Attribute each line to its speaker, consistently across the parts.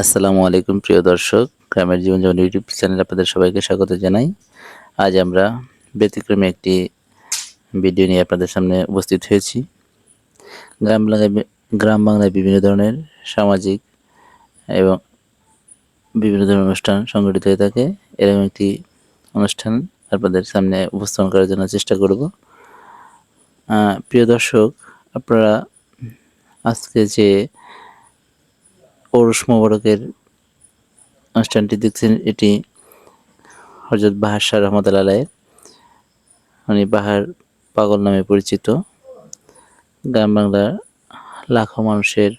Speaker 1: আসসালামু আলাইকুম, প্রিয় দর্শক। গ্রামের জীবন যেমন ইউটিউব চ্যানেলে আপনাদের সবাইকে স্বাগত জানাই। আজ আমরা ব্যতিক্রমে একটি ভিডিও নিয়ে আপনাদের সামনে উপস্থিত হয়েছি। গ্রাম বাংলায় গ্রাম বাংলায় বিভিন্ন ধরনের সামাজিক এবং বিভিন্ন ধরনের অনুষ্ঠান সংগঠিত হয়ে থাকে। এরকম একটি অনুষ্ঠান আপনাদের সামনে উপস্থাপন করার জন্য চেষ্টা করব। প্রিয় দর্শক, আপনারা আজকে যে পৌরুষ মোবারকের অনুষ্ঠানটি দেখছেন এটি হজরত বাহার শাহ রহমত আলায় উনি বাহার পাগল নামে পরিচিত। গ্রাম বাংলার লাখো মানুষের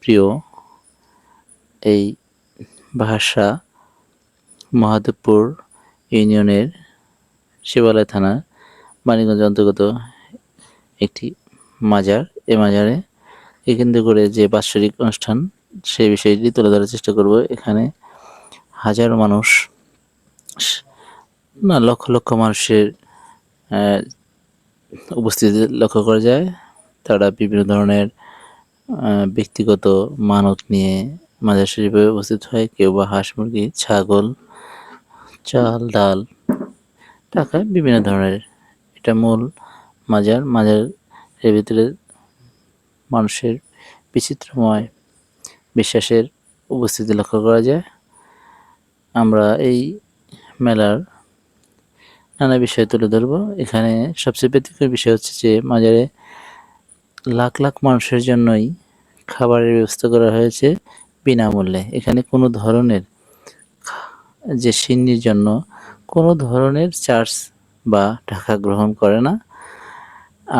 Speaker 1: প্রিয় এই শাহ মহাদেবপুর ইউনিয়নের শিবালয় থানা মানিকগঞ্জ অন্তর্গত একটি মাজার। এ মাজারে কেন্দ্র করে যে বাৎসরিক অনুষ্ঠান সেই বিষয়টি তুলে ধরার চেষ্টা করব। এখানে হাজারো মানুষ, না, লক্ষ লক্ষ মানুষের উপস্থিতি লক্ষ্য করা যায়। তারা বিভিন্ন ধরনের ব্যক্তিগত মানত নিয়ে মাজার শরীফে উপস্থিত হয়। কেউ বা হাঁস মুরগি, ছাগল, চাল, ডাল, টাকা, বিভিন্ন ধরনের। এটা মূল মাজার। মাজার এর ভিতরে মানুষের বিচিত্রময় বিশ্বাসের উপস্থিতি লক্ষ্য করা যায়। আমরা এই মেলার নানা বিষয় তুলে ধরব। এখানে সবচেয়ে ব্যতিক্রম বিষয় হচ্ছে যে, মাজারে লাখ লাখ মানুষের জন্যই খাবারের ব্যবস্থা করা হয়েছে বিনামূল্যে। এখানে কোনো ধরনের যে সিন্নির জন্য কোনো ধরনের চার্জ বা টাকা গ্রহণ করে না।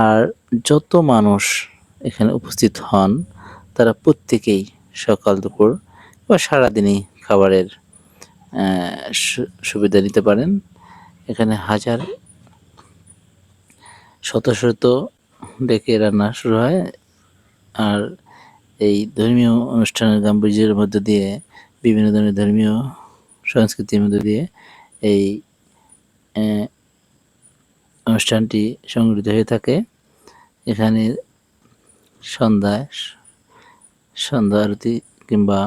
Speaker 1: আর যত মানুষ এখানে উপস্থিত হন, তারা প্রত্যেকেই সকাল, দুপুর বা সারাদিনই খাবারের সুবিধা নিতে পারেন। এখানে হাজার শত শত ডেকে রান্না শুরু হয়। আর এই ধর্মীয় অনুষ্ঠানের গাম্ভীর্যের মধ্য দিয়ে, বিভিন্ন ধরনের ধর্মীয় সংস্কৃতির মধ্য দিয়ে এই অনুষ্ঠানটি সংগঠিত হয়ে থাকে। এখানে সন্ধ্যায় সন্ধ্যা আরতি কিংবা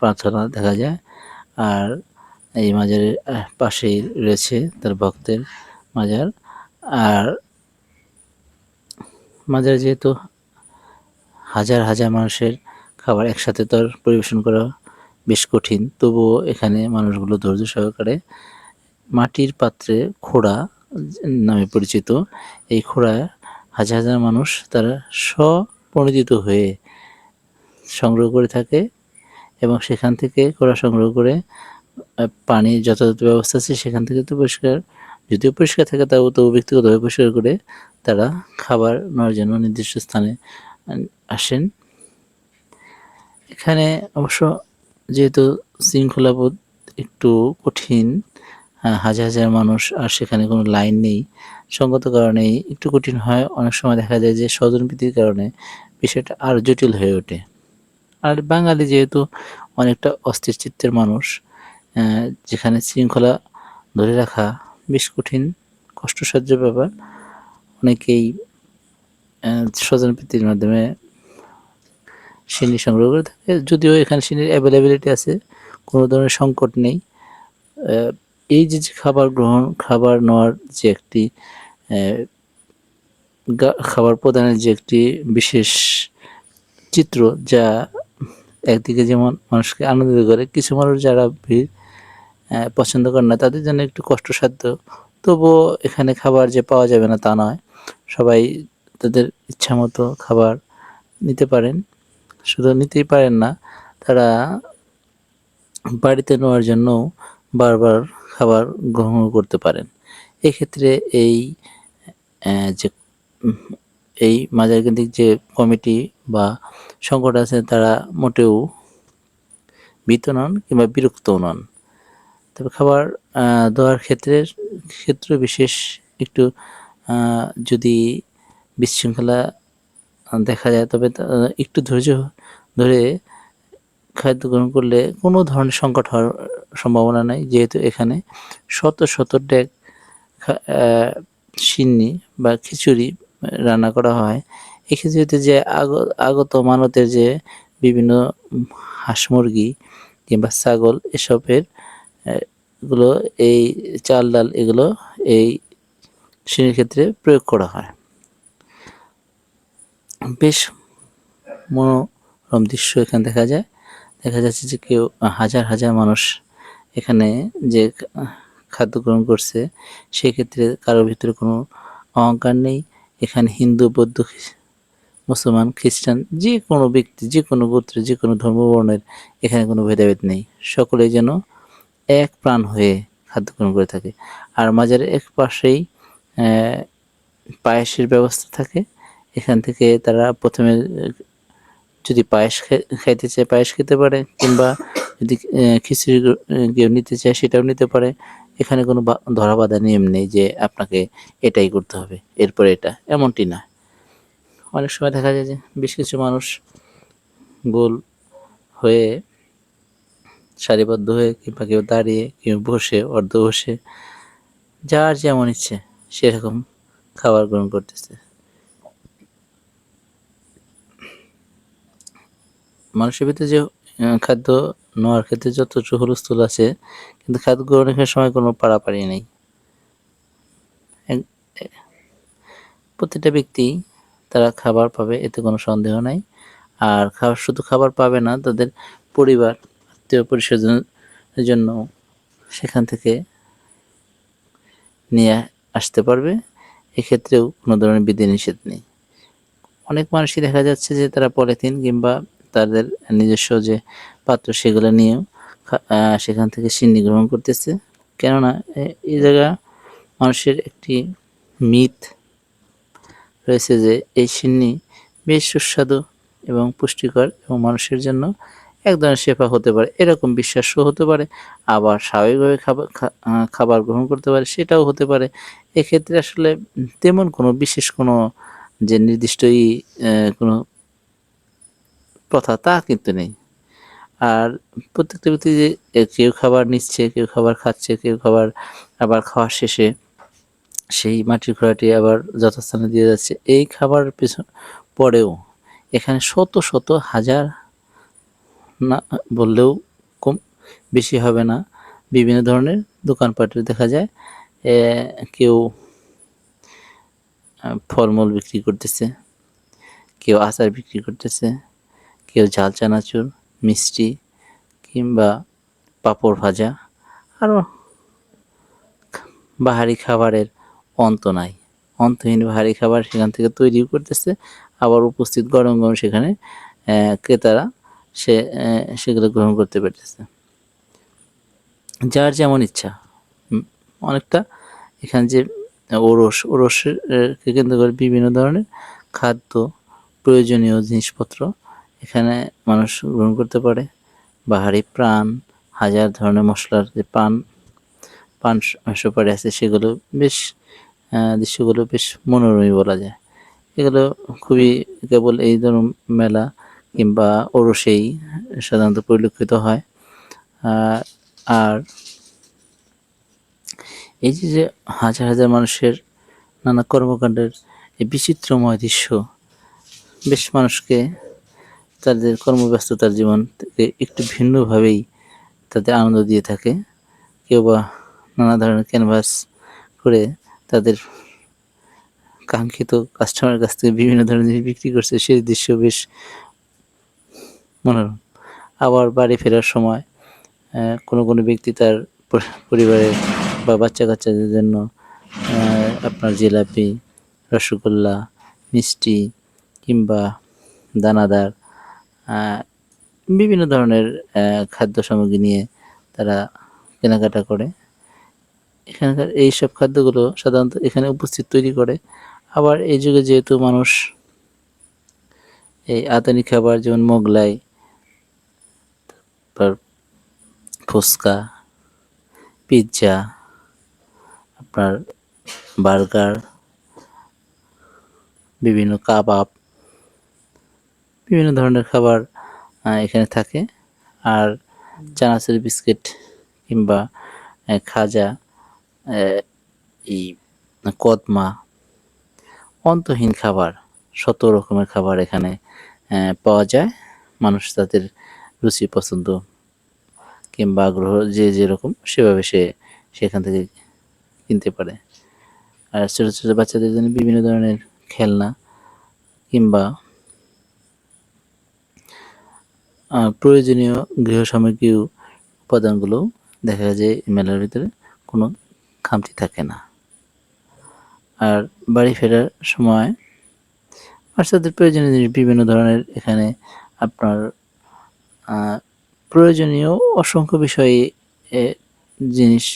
Speaker 1: প্রার্থনা দেখা যায়। আর এই মাজারের পাশেই রয়েছে তার ভক্তের মাজার। আর মাজারে যেহেতু হাজার হাজার মানুষের খাবার একসাথে তো পরিবেশন করা বেশ কঠিন, তবুও এখানে মানুষগুলো ধৈর্য সহকারে মাটির পাত্রে খোড়া নামে পরিচিত। এই খোড়ায় হাজার হাজার মানুষ তারা স্বপ্রণোদিত হয়ে সংগ্রহ করে থাকে এবং সেখান থেকে খোড়া সংগ্রহ করে পানির যথাযথ ব্যবস্থা আছে সেখান থেকে তো পরিষ্কার, যদিও পরিষ্কার থাকে তাও তো ব্যক্তিগতভাবে পরিষ্কার করে তারা খাবার নেওয়ার জন্য নির্দিষ্ট স্থানে আসেন। এখানে অবশ্য যেহেতু শৃঙ্খলাবোধ একটু কঠিন হাজার হাজার মানুষ আর সেখানে কোনো লাইন নেই। সঙ্গত কারণেই একটু কঠিন হয়। অনেক সময় দেখা যায় যে স্বজনপ্রীতির কারণে বিষয়টা আরও জটিল হয়ে ওঠে। আর বাঙালি যেহেতু অনেকটা অস্থির চিত্তের মানুষ যেখানে শৃঙ্খলা ধরে রাখা বেশ কঠিন, কষ্টসাধ্য ব্যাপার, অনেকেই স্বজনপ্রীতির মাধ্যমে সিন্নি সংগ্রহ করে থাকে। যদিও এখানে সিন্নির অ্যাভেলেবিলিটি আছে, কোনো ধরনের সংকট নেই। এই যে খাবার গ্রহণ, খাবার নেওয়ার যে একটি খাবার প্রদানের যে একটি বিশেষ চিত্র যা একদিকে যেমন মানুষকে আনন্দিত করে, কিছু মানুষ যারা ভিড় পছন্দ করে না, তাদের জন্য একটু কষ্টসাধ্য। তবুও এখানে খাবার যে পাওয়া যাবে না তা নয়। সবাই তাদের ইচ্ছা মতো খাবার নিতে পারেন। শুধু নিতেই পারেন না, তারা বাড়িতে নেওয়ার জন্য বারবার খাবার গ্রহণ করতে পারেন। এক্ষেত্রে এই যে এই মাজার কেন্দ্রিক যে কমিটি বা সংকট আছে, তারা মোটেও ভীত নন কিংবা বিরক্তও নন। তবে খাবার দেওয়ার ক্ষেত্রে ক্ষেত্রে বিশেষ একটু যদি বিশৃঙ্খলা দেখা যায়, তবে একটু ধৈর্য ধরে খাদ্য গ্রহণ করলে কোনো ধরনের সংকট হওয়ার সম্ভাবনা নাই। যেহেতু এখানে শত শত ডেক সিন্নি বা খিচুড়ি রান্না করা হয়। খিচুড়িতে যে আগ- আগত মানতের যে বিভিন্ন হাঁস মুরগি কিংবা ছাগল এসবের এগুলো এই চাল, ডাল এগুলো এই শ্রেণির ক্ষেত্রে প্রয়োগ করা হয়। বেশ মনোরম দৃশ্য এখানে দেখা যায়। দেখা যাচ্ছে যে কেউ, হাজার হাজার মানুষ এখানে যে খাদ্য গ্রহণ করছে, সেক্ষেত্রে কারোর ভিতরে কোনো অহংকার নেই। এখানে হিন্দু, বৌদ্ধ মুসলমান, খ্রিস্টান যে কোনো ব্যক্তি যে কোনো গোত্রের যে কোনো ধর্মবর্ণের এখানে কোনো ভেদাভেদ নেই। সকলে যেন এক প্রাণ হয়ে খাদ্য গ্রহণ করে থাকে। আর মাজারের এক পাশেই পায়েসের ব্যবস্থা থাকে। এখান থেকে তারা প্রথমে, যদি পায়েস খাইতে চায়, পায়েস খেতে পারে, কিংবা যদি খিচুড়ি কেউ নিতে চায়, সেটাও নিতে পারে। এখানে কোনো ধরা বাঁধা নিয়ম নেই যে আপনাকে এটাই করতে হবে, এরপরে এটা, এমনটি না। অনেক সময় দেখা যায় যে বেশ কিছু মানুষ গোল হয়ে সারিবদ্ধ হয়ে কিংবা কেউ দাঁড়িয়ে, কেউ বসে, অর্ধ বসে, যার যেমন ইচ্ছে সেরকম খাবার গ্রহণ করতেছে। মানুষের ভিতরে যে খাদ্য নেওয়ার ক্ষেত্রে যত হুলস্থুল আছে, কিন্তু খাদ্য গ্রহণের সময় কোনো পাড়াপাড়ি নেই। প্রতিটা ব্যক্তি তারা খাবার পাবে, এতে কোনো সন্দেহ নাই। আর খাবার শুধু খাবার পাবে না, তাদের পরিবার, আত্মীয় পরিস্বজনের জন্য সেখান থেকে নিয়ে আসতে পারবে। এক্ষেত্রেও কোনো ধরনের বিধিনিষেধ নেই। অনেক মানুষই দেখা যাচ্ছে যে তারা পলিথিন কিংবা তাদের নিজস্ব যে পাত্র, সেগুলো নিয়েও সেখান থেকে সিন্নি গ্রহণ করতেছে। কেননা এই জায়গা মানুষের একটি মিথ রয়েছে যে, এই সিন্নি বেশ সুস্বাদু এবং পুষ্টিকর এবং মানুষের জন্য এক ধরনের শেফা হতে পারে। এরকম বিশ্বাসও হতে পারে, আবার স্বাভাবিকভাবে খাবার খাবার গ্রহণ করতে পারে, সেটাও হতে পারে। এক্ষেত্রে আসলে তেমন কোনো বিশেষ কোনো যে নির্দিষ্টই কোনো প্রথা তা কিন্তু নেই। আর প্রত্যেকটা ব্যক্তি যে কেউ খাবার নিচ্ছে, কেউ খাবার খাচ্ছে, কেউ খাবার আবার খাওয়ার শেষে সেই মাটির খোড়াটি আবার যথাস্থানে দিয়ে যাচ্ছে। এই খাবার পেছন পরেও এখানে শত শত হাজার না বললেও কম বেশি হবে না। বিভিন্ন ধরনের দোকানপাটে দেখা যায় কেউ ফলমূল বিক্রি করতেছে, কেউ আচার বিক্রি করতেছে। কেউ ঝাল, চানাচুর, মিষ্টি কিংবা পাঁপড় ভাজা আরও বাহারি খাবারের অন্ত নাই। অন্তহীন বাহারি খাবার সেখান থেকে তৈরিও করতেছে। আবার উপস্থিত গরম গরম সেখানে ক্রেতারা সে সেগুলো গ্রহণ করতে পারতেছে। যার যেমন ইচ্ছা অনেকটা এখানে যে ওরস ওরসের কেন্দ্র করে বিভিন্ন ধরনের খাদ্য প্রয়োজনীয় জিনিসপত্র এখানে মানুষ গ্রহণ করতে পারে। বাহারি প্রাণ, হাজার ধরনের মশলার যে পান পান সুপারি আছে, সেগুলো বেশ দৃশ্যগুলো বেশ মনোরমই বলা যায়। এগুলো খুবই কেবল এই ধরুন মেলা কিংবা ওরসেই সাধারণত পরিলক্ষিত হয়। আর এই যে যে হাজার হাজার মানুষের নানা কর্মকাণ্ডের এই বিচিত্রময় দৃশ্য, বেশ মানুষকে তাদের কর্মব্যস্ততার জীবন থেকে একটু ভিন্নভাবেই তাদের আনন্দ দিয়ে থাকে। কেউ বা নানা ধরনের ক্যানভাস করে তাদের কাঙ্ক্ষিত কাস্টমারের কাছ থেকে বিভিন্ন ধরনের জিনিস বিক্রি করছে, সেই দৃশ্য বেশ মনোরম। আবার বাড়ি ফেরার সময় কোনো কোনো ব্যক্তি তার পরি- পরিবারের বা বাচ্চা কাচ্চাদের জন্য আপনার জিলাপি, রসগোল্লা, মিষ্টি কিংবা দানাদার বিভিন্ন ধরনের খাদ্য সামগ্রী নিয়ে তারা কেনাকাটা করে। এখানকার এই সব খাদ্যগুলো সাধারণত এখানে উপস্থিত তৈরি করে। আবার এই যুগে যেহেতু মানুষ এই আধুনিক খাবার যেমন মোগলাই, তারপর ফুচকা, পিৎজা, আপনার বার্গার, বিভিন্ন কাবাব বিভিন্ন ধরনের খাবার এখানে থাকে। আর চানাচুর বিস্কিট কিংবা খাজা এই, কদমা, অন্তহীন খাবার, শত রকমের খাবার এখানে পাওয়া যায়। মানুষ তাদের রুচি, পছন্দ কিংবা আগ্রহ যে যেরকম সেভাবে সে সেখান থেকে কিনতে পারে। আর ছোটো ছোটো বাচ্চাদের জন্য বিভিন্ন ধরনের খেলনা কিংবা প্রয়োজনীয় গৃহ সামগ্রী উপাদানগুলো দেখা যায় মেলার ভিতরে কোনো খামতি থাকে না। আর বাড়ি ফেরার সময় বাচ্চাদের প্রয়োজনীয় জিনিস বিভিন্ন ধরনের এখানে আপনার প্রয়োজনীয় অসংখ্য বিষয়ে জিনিস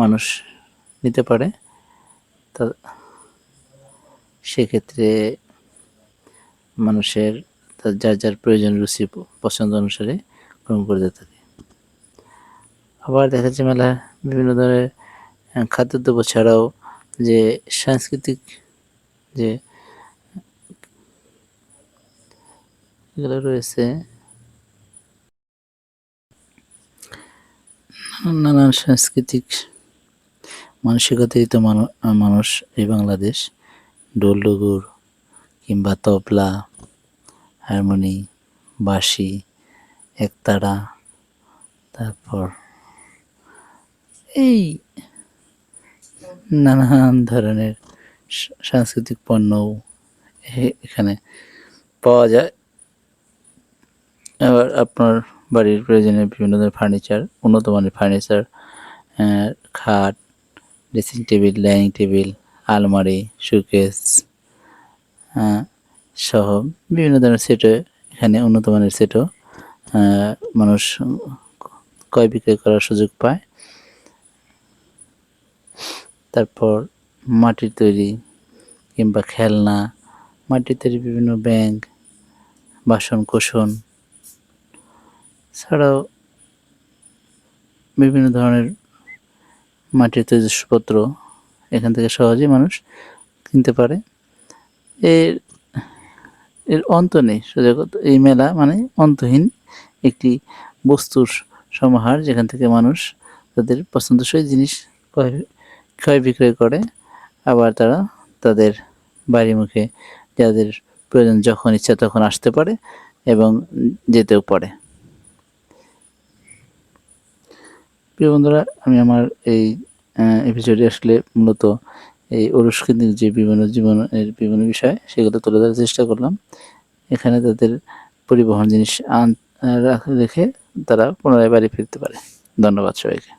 Speaker 1: মানুষ নিতে পারে। তা সেক্ষেত্রে মানুষের তার যার যার প্রয়োজন রুচি পছন্দ অনুসারে গ্রহণ করে থাকে। আবার দেখা যাচ্ছে মেলা বিভিন্ন ধরনের খাদ্যদ্রব্য ছাড়াও যে সাংস্কৃতিক যে এগুলো রয়েছে, নানান সাংস্কৃতিক মানসিকতাই মানুষ এই বাংলাদেশ ডোল ডুগুর কিংবা তবলা হারমোনি, বাঁশি, একতারা, তারপর এই নানান ধরনের সাংস্কৃতিক পণ্যও এখানে পাওয়া যায়। আবার আপনার বাড়ির প্রয়োজনীয় বিভিন্ন ধরনের ফার্নিচার উন্নত মানের ফার্নিচার খাট, ড্রেসিং টেবিল, ডাইনিং টেবিল, আলমারি, শোকেস সহ বিভিন্ন ধরনের সেটও এখানে উন্নত মানের সেটও মানুষ ক্রয় বিক্রয় করার সুযোগ পায়। তারপর মাটির তৈরি কিংবা খেলনা, মাটির তৈরি বিভিন্ন ব্যাংক বাসন কোসন ছাড়াও বিভিন্ন ধরনের মাটির তৈরি জিনিসপত্র এখান থেকে সহজেই মানুষ কিনতে পারে। এর এর অন্ত নেই। সোজা এই মেলা মানে অন্তহীন একটি বস্তুর সমাহার যেখান থেকে মানুষ তাদের পছন্দসই জিনিস ক্রয় বিক্রয় করে। আবার তারা তাদের বাড়ি মুখে যাদের প্রয়োজন যখন ইচ্ছা তখন আসতে পারে এবং যেতেও পারে। প্রিয় বন্ধুরা, আমি আমার এই এপিসোডে আসলে মূলত এই ওরস কেন্দ্রিক যে বিভিন্ন জীবনের বিভিন্ন বিষয়, সেগুলো তুলে ধরার চেষ্টা করলাম। এখানে তাদের পরিবহন জিনিস আন রেখে তারা পুনরায় বাড়ি ফিরতে পারে। ধন্যবাদ সবাইকে।